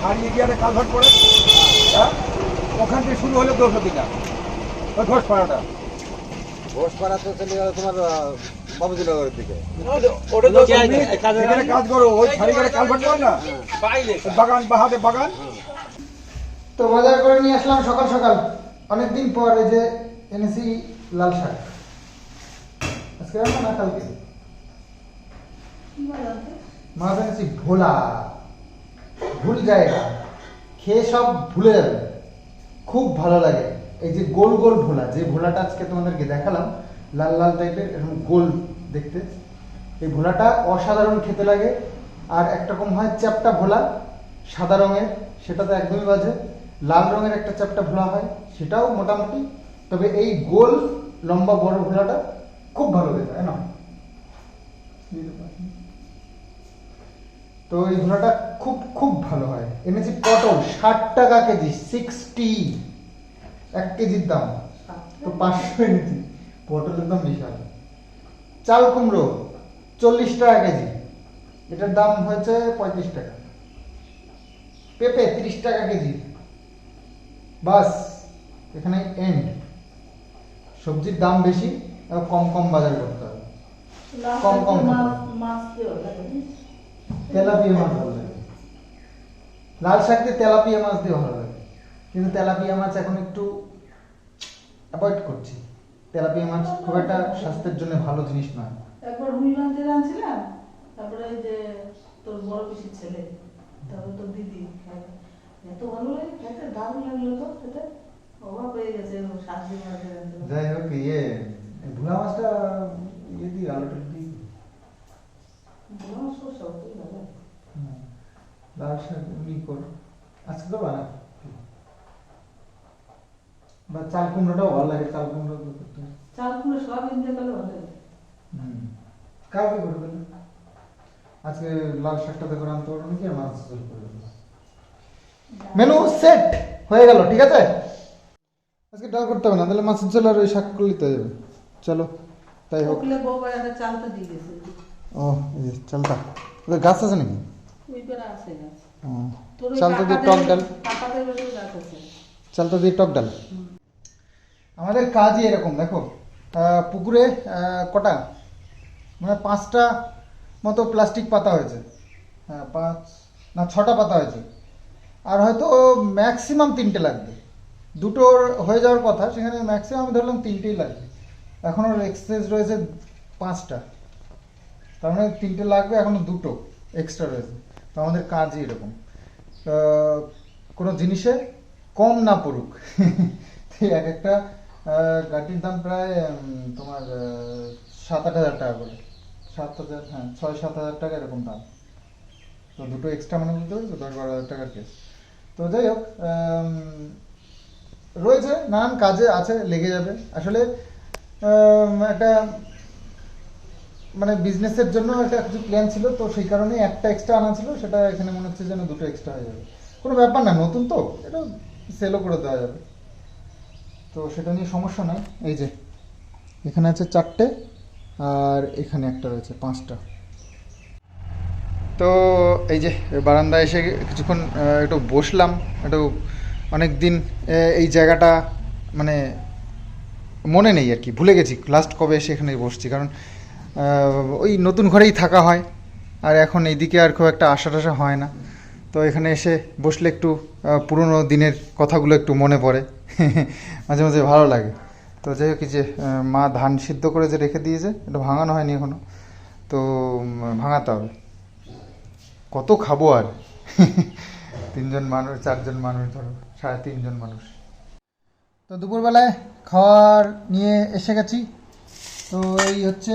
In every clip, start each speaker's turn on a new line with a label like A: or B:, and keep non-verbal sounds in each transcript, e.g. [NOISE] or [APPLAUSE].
A: গিয়ে একটা কালভার্ট করে হ্যাঁ? ওখান থেকে শুরু হলো দ্রৌপদীটা ওই ঘোষ পাড়াটা।
B: ঘোষপাড়া তো চলে গেল তোমার বাবুজিনগরের দিকে।
A: ওটা এখানে কাজ করো ওই কালভার্ট করে না? বাগান বাহাতে বাগান।
C: তো বাজার করে নিয়ে আসলাম সকাল সকাল। অনেকদিন পর এই যে এনেছি লাল শাক। আজকে না কালকে? মাছ এনেছি ভোলা। ভুল জায়গা। খেয়ে সব ভুলে যাবে। খুব ভালো লাগে। এই যে গোল গোল ভোলা, যে ভোলাটা আজকে তোমাদেরকে দেখালাম, লাল লাল টাইপের এরকম গোল দেখতে। এই ভোলাটা অসাধারণ খেতে লাগে। আর একরকম হয় চ্যাপটা ভোলা, সাদা রঙের সেটা তো একদমই বাজে। লাল রঙের একটা চ্যাপটা ভোলা হয়, সেটাও মোটামুটি। তবে এই গোল, লম্বা, বড় ভোলাটা খুব ভালো খেতে তাই না? তো এই ভোলাটা খুব খুব ভালো হয়। এনেছি পটল ষাট টাকা কেজি সিক্সটি এক কেজির দাম। তো পাঁচশো এনেছি। পটলের দাম বিশাল। চাল কুমড়ো চল্লিশ টাকা কেজি। এটার দাম হয়েছে পঁয়ত্রিশ টাকা। পেঁপে তিরিশ টাকা কেজি। বাস এখানে এন্ড সবজির দাম বেশি কম কম বাজার করতে হবে। কম কম তেলাপিয়া মাছ ভালো লাগে। লাল শাক দিয়ে তেলাপিয়া মাছ দিয়ে ভালো লাগে। কিন্তু তেলাপিয়া মাছ এখন একটু অ্যাভয়েড করছি। তেলাপিয়া মাছ খুব একটা স্বাস্থ্যের জন্য ভালো জিনিস নয়।
D: একবার রাঁধছিলাম তারপরে ওই যে তোর বড় পিসির ছেলে তারপর তোর দিদি এত ভালো লাগে খেতে দারুণ লাগল তো খেতে। অবাক হয়ে গেছে
C: যাই হোক ইয়ে ভুলা মাছটা ইয়ে দিই আলুটা দিই
D: আমার সব সবই
C: লাল শাক এমনি কর আজকে তো বানা বা চাল কুমড়োটাও ভালো লাগে চাল কুমড়ো করতে
D: চাল কুমড়ো সব ভালো লাগে
C: হুম আজকে লাল শাকটা দেখো রান্নতে পারব নাকি আর মাছ ঝোল মেনু সেট হয়ে গেল ঠিক আছে? আজকে ডাল করতে হবে না তাহলে মাছের ঝোল আর ওই শাক করলে তো যাবে চলো তাই হোক।
D: একটা চালটা দিয়ে গেছে
C: ও চালটা। ওদের গাছ আছে নাকি? চালটা দিয়ে টক ডাল। চালটা দিয়ে টক ডাল। আমাদের কাজই এরকম দেখো। পুকুরে কটা? মানে পাঁচটা মতো প্লাস্টিক পাতা হয়েছে। হ্যাঁ পাঁচ না ছটা পাতা হয়েছে। আর হয়তো ম্যাক্সিমাম তিনটে লাগবে। দুটোর হয়ে যাওয়ার কথা সেখানে ম্যাক্সিমাম ধরলাম তিনটেই লাগবে। এখন ওর এক্সেস রয়েছে পাঁচটা। তার মানে তিনটে লাগবে, এখনও দুটো এক্সট্রা রয়েছে। তো আমাদের কাজই এরকম। কোনো জিনিসে কম না পড়ুক। [LAUGHS] এক একটা গাড়ির দাম প্রায় তোমার সাত আট হাজার টাকা করে। সাত হাজার হ্যাঁ ছয় সাত হাজার টাকা এরকম দাম। তো দুটো এক্সট্রা মানে বলতে পারছ দশ বারো হাজার টাকার কেস তো যাই হোক রয়েছে, নানান কাজে আছে, লেগে যাবে। আসলে একটা মানে বিজনেসের জন্য একটা কিছু প্ল্যান ছিল, তো সেই কারণে একটা এক্সট্রা আনা ছিল, সেটা এখানে মনে হচ্ছে যেন দুটো এক্সট্রা হয়ে যাবে। কোনো ব্যাপার না, নতুন তো, এটা সেলও করে দেওয়া যাবে। তো সেটা নিয়ে সমস্যা নাই। এই যে, এখানে আছে চারটে, আর এখানে একটা রয়েছে পাঁচটা। তো এই যে, বারান্দায় এসে কিছুক্ষণ একটু বসলাম, একটু অনেক দিন এই জায়গাটা মানে মনে নেই আর কি, ভুলে গেছি লাস্ট কবে এসে এখানে বসছি। কারণ ওই নতুন ঘরেই থাকা হয়। আর এখন এইদিকে আর খুব একটা আশা টাশা হয় না। তো এখানে এসে বসলে একটু পুরনো দিনের কথাগুলো একটু মনে পড়ে। [LAUGHS] মাঝে মাঝে ভালো লাগে। তো যাই হোক যে মা ধান সিদ্ধ করে যে রেখে দিয়েছে, এটা ভাঙানো হয়নি এখনও। তো ভাঙাতে হবে। কত খাব আর? [LAUGHS] তিনজন মানুষ, চারজন মানুষ, ধরো, সাড়ে তিনজন মানুষ। তো দুপুরবেলায় খাওয়ার নিয়ে এসে গেছি। তো এই হচ্ছে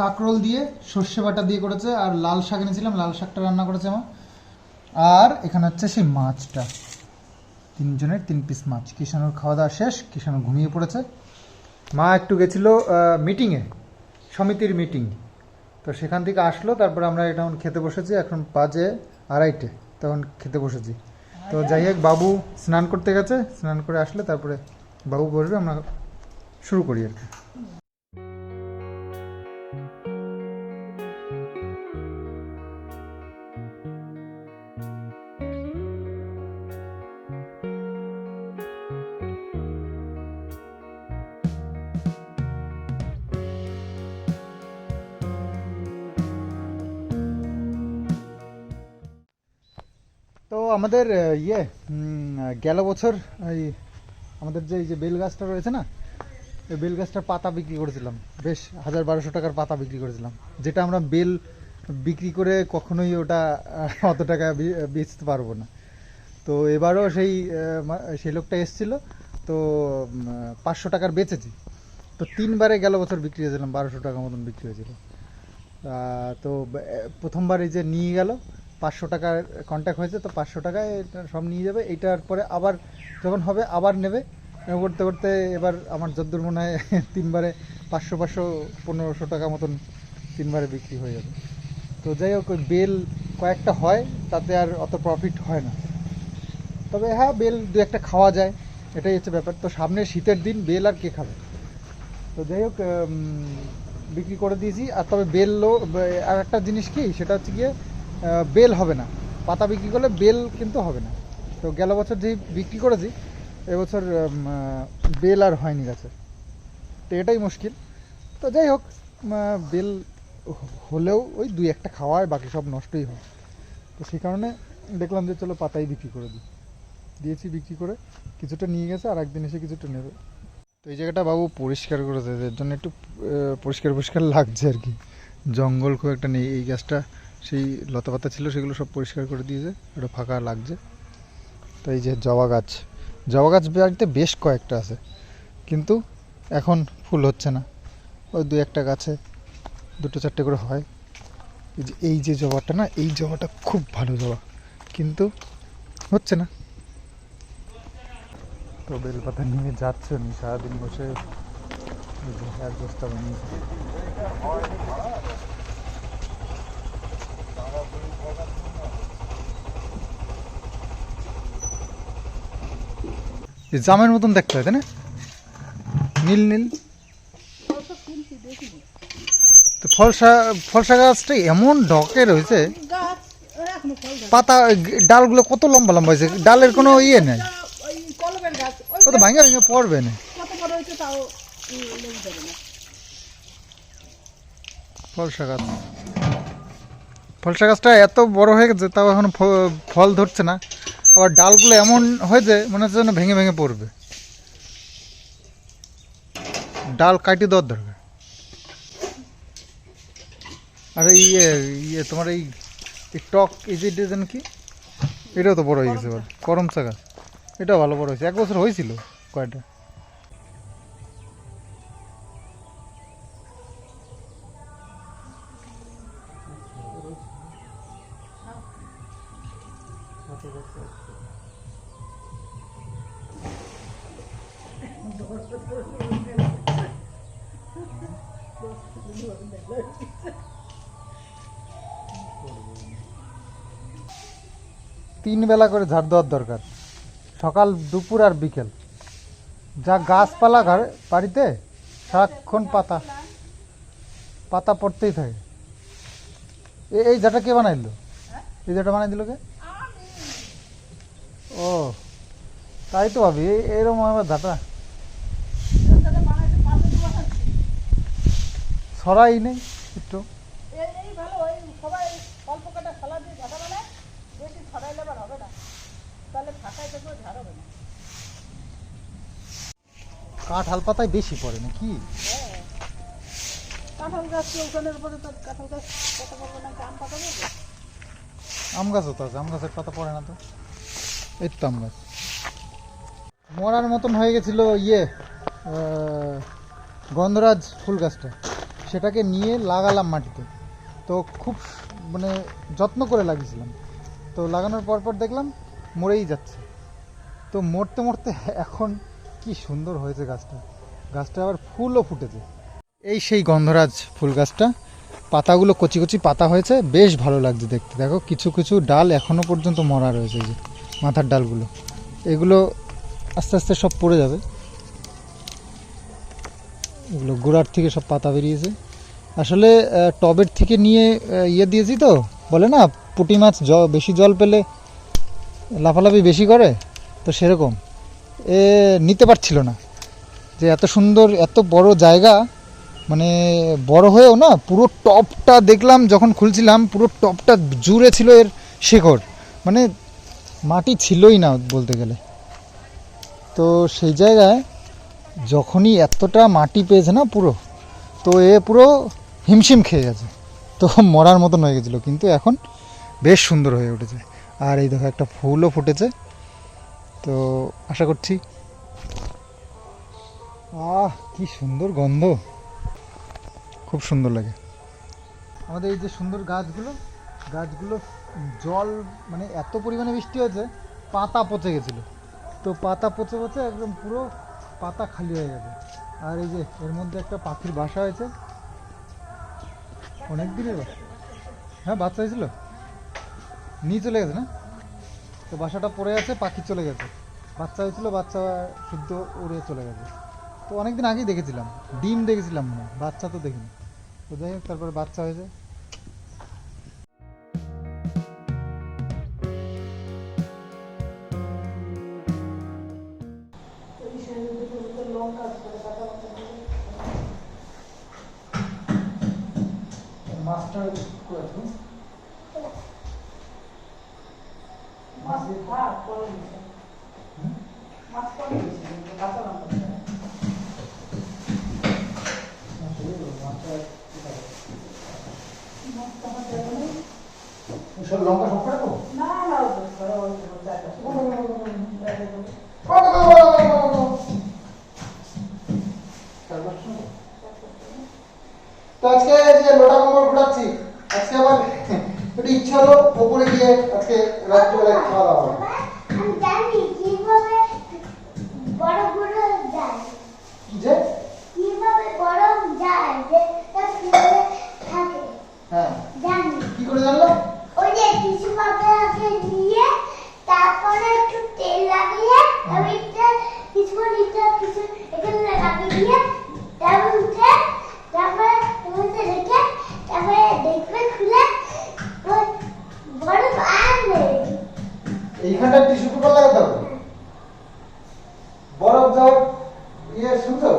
C: কাঁকরোল দিয়ে সর্ষে বাটা দিয়ে করেছে, আর লাল শাক এনেছিলাম, লাল শাকটা রান্না করেছে আমার আর এখানে হচ্ছে সেই মাছটা। তিনজনের তিন পিস মাছ। কিষানোর খাওয়া দাওয়া শেষ কিষানো ঘুমিয়ে পড়েছে। মা একটু গেছিল মিটিংয়ে সমিতির মিটিং তো সেখান থেকে আসলো, তারপর আমরা এখন খেতে বসেছি, এখন বাজে আড়াইটে, তখন খেতে বসেছি। তো যাই হোক, বাবু স্নান করতে গেছে, স্নান করে আসলে তারপরে বাবু বসবে, আমরা শুরু করি আর কি। আমাদের ইয়ে গেল বছর এই আমাদের যে, এই যে বেল গাছটা রয়েছে না, এই বেল গাছটার পাতা বিক্রি করেছিলাম। বেশ হাজার বারোশো টাকার পাতা বিক্রি করেছিলাম। যেটা আমরা বেল বিক্রি করে কখনোই ওটা অত টাকা বেচতে পারব না। তো এবারও সেই সেই লোকটা এসেছিল, তো পাঁচশো টাকার বেচেছি। তো তিনবারে গেল বছর বিক্রি হয়েছিলাম, বারোশো টাকা মতন বিক্রি হয়েছিল। তো প্রথমবার এই যে নিয়ে গেল পাঁচশো টাকার কন্ট্যাক্ট হয়েছে, তো পাঁচশো টাকায় সব নিয়ে যাবে। এইটার পরে আবার যখন হবে, আবার নেবে। করতে করতে এবার আমার যদ্দূর মনে হয় [LAUGHS] তিনবারে পাঁচশো পাঁচশো, পনেরোশো টাকা মতন তিনবারে বিক্রি হয়ে যাবে। তো যাই হোক, ওই বেল কয়েকটা হয়, তাতে আর অত প্রফিট হয় না। তবে হ্যাঁ বেল দু একটা খাওয়া যায়, এটাই হচ্ছে ব্যাপার। তো সামনে শীতের দিন, বেল আর কে খাবে? তো যাই হোক বিক্রি করে দিয়েছি। আর তবে বেলও আর একটা জিনিস কি, সেটা হচ্ছে গিয়ে বেল হবে না। পাতা বিক্রি করলে বেল কিন্তু হবে না। তো গেল বছর যেই বিক্রি করেছি, এবছর বেল আর হয়নি গাছে। তো এটাই মুশকিল। তো যাই হোক বেল হলেও ওই দুই একটা খাওয়া হয় বাকি সব নষ্টই হয়। তো সেই কারণে দেখলাম যে চলো পাতাই বিক্রি করে দিই। দিয়েছি বিক্রি করে, কিছুটা নিয়ে গেছে আর একদিন এসে কিছুটা নেবে। তো এই জায়গাটা বাবু পরিষ্কার করেছে এর জন্য একটু পরিষ্কার পরিষ্কার লাগছে আর কি। জঙ্গল খুব একটা নেই, এই গাছটা সেই লতাপাতা ছিল, সেগুলো সব পরিষ্কার করে দিয়েছে। ওটা ফাঁকা লাগছে। তো এই যে জবা গাছ। জবা গাছ বাড়িতে বেশ কয়েকটা আছে। কিন্তু এখন ফুল হচ্ছে না। ওই দু একটা গাছে দুটো চারটে করে হয়। এই যে এই যে জবাটা না, এই জবাটা খুব ভালো জবা। কিন্তু হচ্ছে না। তো বেলপাতা নিয়ে যাচ্ছে উনি সারাদিন বসে। এক বস্তা বানিয়েছে। জামের মতন দেখতে হয়, তাই না? নীল নীল। তো ফলসা ফলসা গাছটা এমন ডকে রয়েছে, পাতা, ডালগুলো কত লম্বা লম্বা হয়েছে, ডালের কোনো ইয়ে নেই। ও তো ভাঙে, ভেঙে পড়বে না। ফলসা গাছ। ফলসা গাছটা এত বড় হয়ে গেছে, তাও এখন ফল ধরছে না। আবার ডালগুলো এমন হয়েছে মনে হচ্ছে যেন ভেঙে ভেঙে পড়বে। ডাল কাটি দেওয়ার দরকার। আর ইয়ে ইয়ে তোমার এই টক ইজি ডিজাইন কি? এটাও তো বড় হয়ে গেছে করমচা গাছ এটাও ভালো বড় হয়েছে। এক বছর হয়েছিল কয়টা? তিন বেলা করে ঝাড় দেওয়ার দরকার। সকাল, দুপুর আর বিকেল। যা গাছপালা ঘরে, বাড়িতে সারাক্ষণ পাতা। পাতা পড়তেই থাকে। এই জাটা কে বানাইলো? এই জাটা বানাই দিল কে? ও, তাই তো ভাবি এরকম আমার ঝাঁটা। ছড়াই নেই একটু
D: এই এই ভালো ওই সবাই অল্প কাটা সালা দিয়ে ঝাঁটা বানায় বেশি ছড়াইলে আবার হবে না তাহলে ফাঁকায় দেখবে ঝাড় হবে না
C: কাঁঠাল পাতায় বেশি পড়ে না কি
D: কাঁঠাল গাছ ওখানের উপরে তো কাঁঠাল গাছ কত পাবো না আম পাতা পাবো
C: আম গাছও তো আছে আম গাছের পাতা পড়ে না তো। এই তো আম গাছ। মরার মতন হয়ে গেছিল ইয়ে গন্ধরাজ ফুল গাছটা। সেটাকে নিয়ে লাগালাম মাটিতে। তো খুব মানে যত্ন করে লাগিয়েছিলাম। তো লাগানোর পর পর দেখলাম মরেই যাচ্ছে। তো মরতে মরতে এখন কি সুন্দর হয়েছে গাছটা। গাছটা আবার ফুলও ফুটেছে। এই সেই গন্ধরাজ ফুল গাছটা। পাতাগুলো কচি কচি পাতা হয়েছে। বেশ ভালো লাগছে দেখতে। দেখো, কিছু কিছু ডাল এখনও পর্যন্ত মরা রয়েছে যে মাথার ডালগুলো। এগুলো আস্তে আস্তে সব পড়ে যাবে। এগুলো গোড়ার থেকে সব পাতা বেরিয়েছে। আসলে টবের থেকে নিয়ে ইয়ে দিয়েছি তো, বলে না, পুঁটি মাছ বেশি জল পেলে লাফালাফি বেশি করে? তো সেরকম। এ নিতে পারছিল না। যে এত সুন্দর, এত বড় জায়গা মানে বড় হয়েও না, পুরো টপটা দেখলাম যখন খুলছিলাম, পুরো টপটা জুড়ে ছিল এর শেকড় মানে মাটি ছিলই না বলতে গেলে। তো সেই জায়গায় যখনই এতটা মাটি পেয়েছে না পুরো, তো এ পুরো হিমশিম খেয়ে গেছে। তো মরার মতন হয়ে গেছিল, কিন্তু এখন বেশ সুন্দর হয়ে উঠেছে। আর এই দেখো একটা ফুলও ফুটেছে। তো আশা করছি। আহ, কি সুন্দর গন্ধ। খুব সুন্দর লাগে। আমাদের এই যে সুন্দর গাছগুলো গাছগুলো জল মানে এত পরিমাণে বৃষ্টি হয়েছে, পাতা পচে গেছিল। তো পাতা পচে পচে একদম পুরো পাতা খালি হয়ে গেছে। আর এই যে এর মধ্যে একটা পাখির বাসা হয়েছে। অনেক দিনের বাসা। হ্যাঁ বাচ্চা হয়েছিল? নিয়ে চলে গেছে না? তো বাসাটা পড়ে আছে, পাখি চলে গেছে। বাচ্চা হয়েছিল, বাচ্চা শুদ্ধ উড়ে চলে গেছে। তো অনেকদিন আগেই দেখেছিলাম, ডিম দেখেছিলাম মনে বাচ্চা তো দেখিনি। তো যাই হোক, তারপরে বাচ্চা হয়েছে। মাস্টার
D: মাছ ভাত করে দিছে মাছ করে দিছে কাঁচা লঙ্কা দিয়ে। মাছটা আমার দেবে না।
C: সব লঙ্কা সব করে দেবো
D: না না ওই তো, ওই তো, ওই তো, চারটা। ও, ও, ও, ও, ও, এই দেখো।
C: আজকে যে লোটা কম্বল ঘোরাচ্ছি আজকে আমার একটু ইচ্ছা হলো ওপরে গিয়ে আজকে রাত্রিবেলায় খাওয়া দাওয়া হবে।
E: আমি জানি কীভাবে বড় বড় যায়
C: কি যে
E: কীভাবে গরম যায় যে তার কীভাবে থাকে
C: হ্যাঁ
E: জানি
C: কি করে জানলো
E: ওই যে টিস্যু পেপারকে নিয়ে তারপরে একটু তেল লাগিয়ে তারপরে এটা কিছুক্ষণ এটা কিছু এখানে লাগিয়ে দিয়ে তারপর উঠে তারপরে তোমাকে রেখে তারপরে দেখবে খুলে ওই বরফ আর নেই
C: এইখানটা টিস্যু পেপার লাগাতে হবে বরফ যাওয়ার ইয়ে শুনছো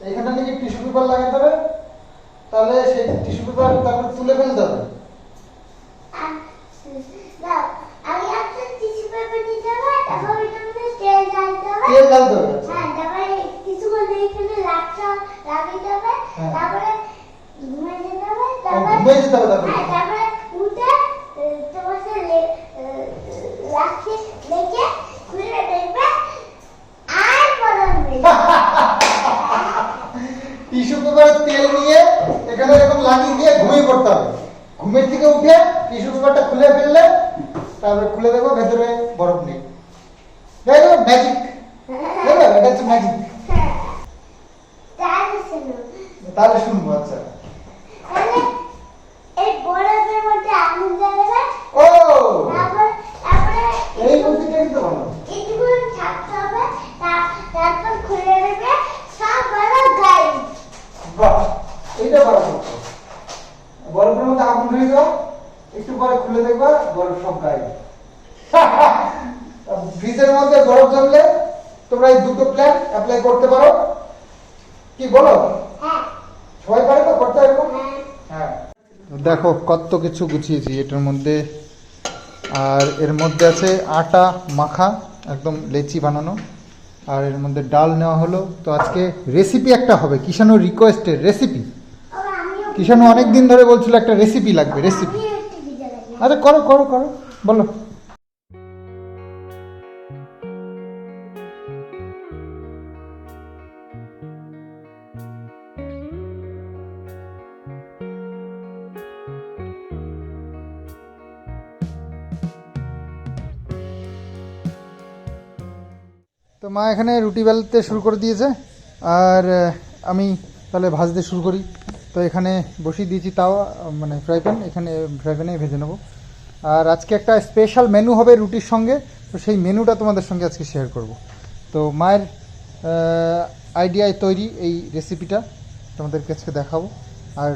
C: এইখানটা নাকি টিস্যু পেপার লাগাতে হবে তাহলে সেই টিস্যু পেপার তারপর তুলে ফেলতে হবে
E: আর না আগে একটা টিস্যু পেপার নিতে হবে তারপর ওইটার মধ্যে তেল ঢালতে হবে
C: তেল ঢালতে হবে আচ্ছা।
E: হ্যাঁ তারপরে কিছুক্ষণ এখানে লাকটা লাগিয়ে দেবে
C: হ্যাঁ।
E: তারপরে ঘুমিয়ে যেতে হবে
C: ও,
E: তারপরে
C: ঘুমিয়ে যেতে হবে তারপরে?
E: হ্যাঁ তারপরে উঠে আহ, তোমাকে লে- আহ, লাঠি লেগে খুলে দেখবে আর বলার নেই
C: টিস্যু পেপারের তেল নিয়ে এখানে এরকম লাগিয়ে দিয়ে ঘুমিয়ে পড়তে হবে ঘুমের থেকে উঠে টিস্যু পেপারটা খুলে ফেললে তারপরে খুলে দেখব ভেতরে বরফ নেই। দেখো ম্যাজিক দেখো এটা হচ্ছে ম্যাজিক
E: তাহলে
C: তাহলে শুনব আচ্ছা
E: তাহলে এই বরফের মধ্যে আগুন জ্বালাবে
C: ও
E: তারপর তারপরে
C: এই বুদ্ধিটা কিন্তু ভালো
E: কিছুক্ষণ থাকতে হবে তা- তারপর খুলে দেবে সব বড় গাড়ি
C: বাহ এইটা ভালো করতো বরফের মধ্যে আগুন ধরে দাও একটু পরে খুলে দেখবা বরফ সব গায়ে [LAUGHS] ফ্রিজের মধ্যে বরফ জমলে তোমরা এই দুটো প্ল্যান অ্যাপ্লাই করতে পারো। কি বলো? সবাই পারে তো করতে এরকম?
E: হ্যাঁ।
C: দেখো কত কিছু গুছিয়েছি এটার মধ্যে। আর এর মধ্যে আছে আটা মাখা একদম লেচি বানানো। আর এর মধ্যে ডাল নেওয়া হলো। তো আজকে রেসিপি একটা হবে কিষাণুর রিকোয়েস্টের রেসিপি কিষাণু অনেক দিন ধরে বলছিল একটা রেসিপি লাগবে রেসিপি আরে করো করো করো। বলো। তো মা এখানে রুটি বেলতে শুরু করে দিয়েছে। আর আমি তাহলে ভাজতে শুরু করি। তো এখানে বসিয়ে দিয়েছি তাও মানে ফ্রাই প্যান এখানে ফ্রাই প্যানেই ভেজে নেব। আর আজকে একটা স্পেশাল মেনু হবে রুটির সঙ্গে তো সেই মেনুটা তোমাদের সঙ্গে আজকে শেয়ার করব। তো মায়ের আইডিয়ায় তৈরি এই রেসিপিটা তোমাদেরকে আজকে দেখাবো। আর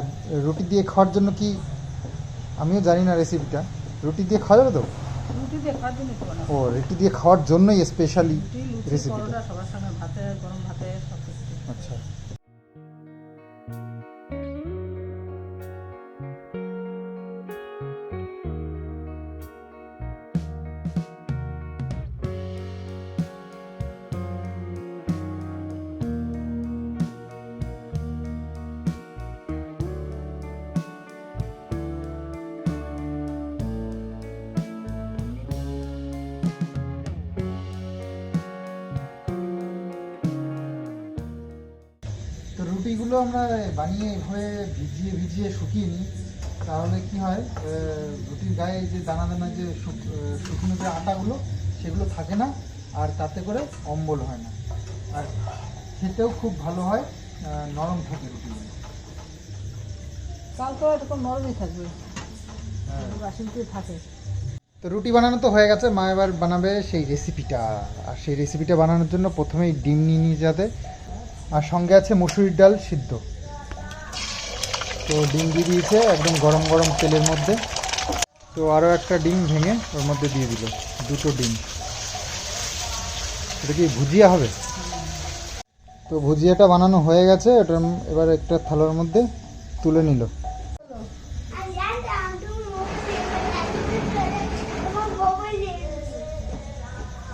C: রুটি দিয়ে খাওয়ার জন্য কি আমিও জানি না রেসিপিটা রুটি দিয়ে খাওয়া যাবে তো। ও রুটি দিয়ে খাওয়ার জন্যই স্পেশালি রেসিপিটা
D: কিছু।
C: আচ্ছা। রুটিগুলো আমরা বানিয়ে এভাবে ভিজিয়ে ভিজিয়ে শুকিয়ে নিই। তাহলে কি হয় রুটির গায়ে যে দানা দানা যে শুক- শুকনো যে আটাগুলো সেগুলো থাকে না আর তাতে করে অম্বল হয় না। আর খেতেও খুব ভালো হয় নরম থাকে রুটিগুলো
D: কাল তো এরকম নরমই থাকবে থাকে।
C: তো রুটি বানানো তো হয়ে গেছে মা এবার বানাবে সেই রেসিপিটা আর সেই রেসিপিটা বানানোর জন্য প্রথমেই ডিম নিয়ে নিয়ে যাতে। আর সঙ্গে আছে মুসুরির ডাল সিদ্ধ। তো ডিম দিয়ে দিয়েছে একদম গরম গরম তেলের মধ্যে। তো আরও একটা ডিম ভেঙে ওর মধ্যে দিয়ে দিল, দুটো ডিম। এটা কি ভুজিয়া হবে? তো ভুজিয়াটা বানানো হয়ে গেছে, ওটা এবার একটা থালার মধ্যে তুলে নিল।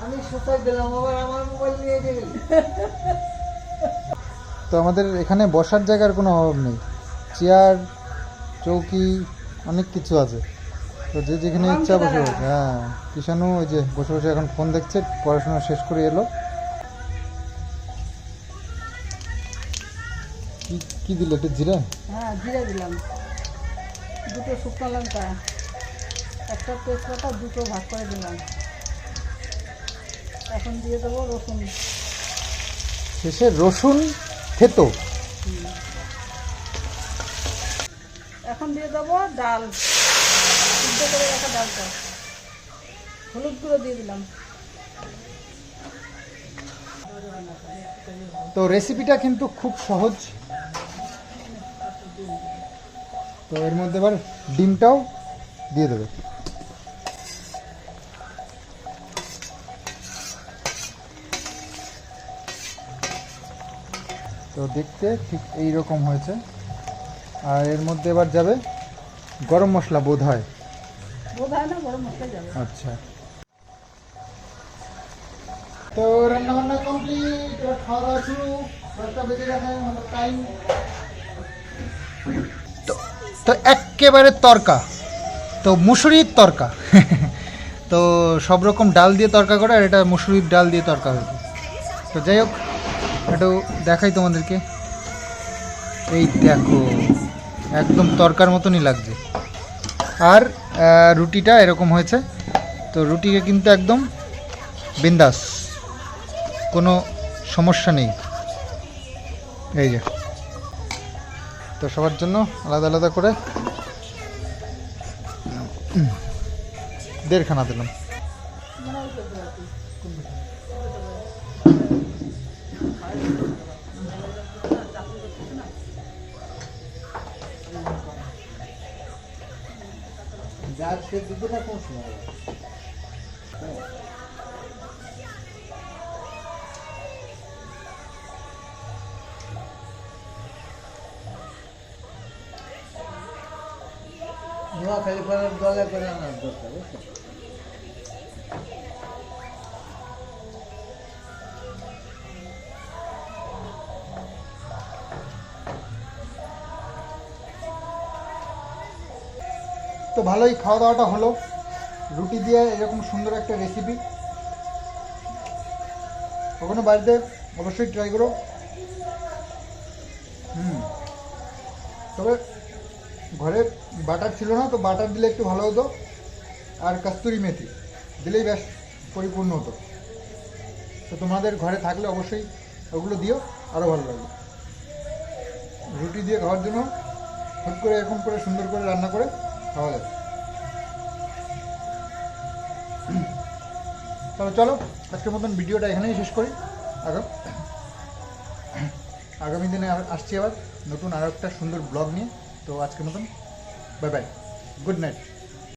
B: আমি দিলাম, আবার আমার মোবাইল নিয়ে
C: তো আমাদের এখানে বসার জায়গার কোনো অভাব নেই। চেয়ার চৌকি অনেক কিছু আছে। তো যে যেখানে ইচ্ছা বসে বসে হ্যাঁ। কিষানু ওই যে বসে বসে এখন ফোন দেখছে পড়াশোনা শেষ করে এলো। কি কি দিল? একটু জিরা?
D: হ্যাঁ জিরে দিলাম। দুটো শুকনো লঙ্কা। একটা তেজপাতা দুটো ভাগ করে দিলাম। এখন দিয়ে দেবো রসুন।
C: শেষে রসুন থেতো।
D: এখন দিয়ে দেবো ডাল। সিদ্ধ করে রাখা ডালটা। হলুদ গুঁড়ো দিয়ে দিলাম।
C: তো রেসিপিটা কিন্তু খুব সহজ। তো এর মধ্যে এবার ডিমটাও দিয়ে দেবে। তো দেখতে ঠিক এই রকম হয়েছে। আর এর মধ্যে এবার যাবে গরম মশলা বোধ হয়। আচ্ছা। তো রান্না বান্না কমপ্লিট খাওয়া দাওয়া শুরু। দশটা বেজে গেছে আমাদের টাইম তো একেবারে তরকা। তো মুসুরির তরকা। [LAUGHS] তো সব রকম ডাল দিয়ে তরকা করে আর এটা মুসুরির ডাল দিয়ে তরকা হয়েছে। তো যাই হোক একটু দেখাই তোমাদেরকে। এই দেখো, একদম তরকার মতনই লাগছে। আর রুটিটা এরকম হয়েছে। তো রুটিকে কিন্তু একদম বিন্দাস, কোনো সমস্যা নেই। এই যে। তো সবার জন্য আলাদা আলাদা করে দেড়খানা দিলাম।
B: যার সে দুটোটা কোন সময় হবে? নোয়াখালী পাড়ার দলে করে আনার দরকার
C: তো ভালোই খাওয়া দাওয়াটা হলো। রুটি দিয়ে এরকম সুন্দর একটা রেসিপি কখনো বাড়িতে অবশ্যই ট্রাই করো। হুম। তবে ঘরে বাটার ছিল না, তো বাটার দিলে একটু ভালো হতো। আর কস্তুরি মেথি দিলেই বেশ পরিপূর্ণ হতো। তো তোমাদের ঘরে থাকলে অবশ্যই ওগুলো দিও আরও ভালো লাগবে। রুটি দিয়ে খাওয়ার জন্য হুট করে এরকম করে সুন্দর করে রান্না করে খাওয়া তাহলে চলো, আজকের মতন ভিডিওটা এখানেই শেষ করি। আগাম আগামী দিনে আসছি আবার নতুন আরও একটা সুন্দর ব্লগ নিয়ে। তো আজকের মতন বাই বাই গুড নাইট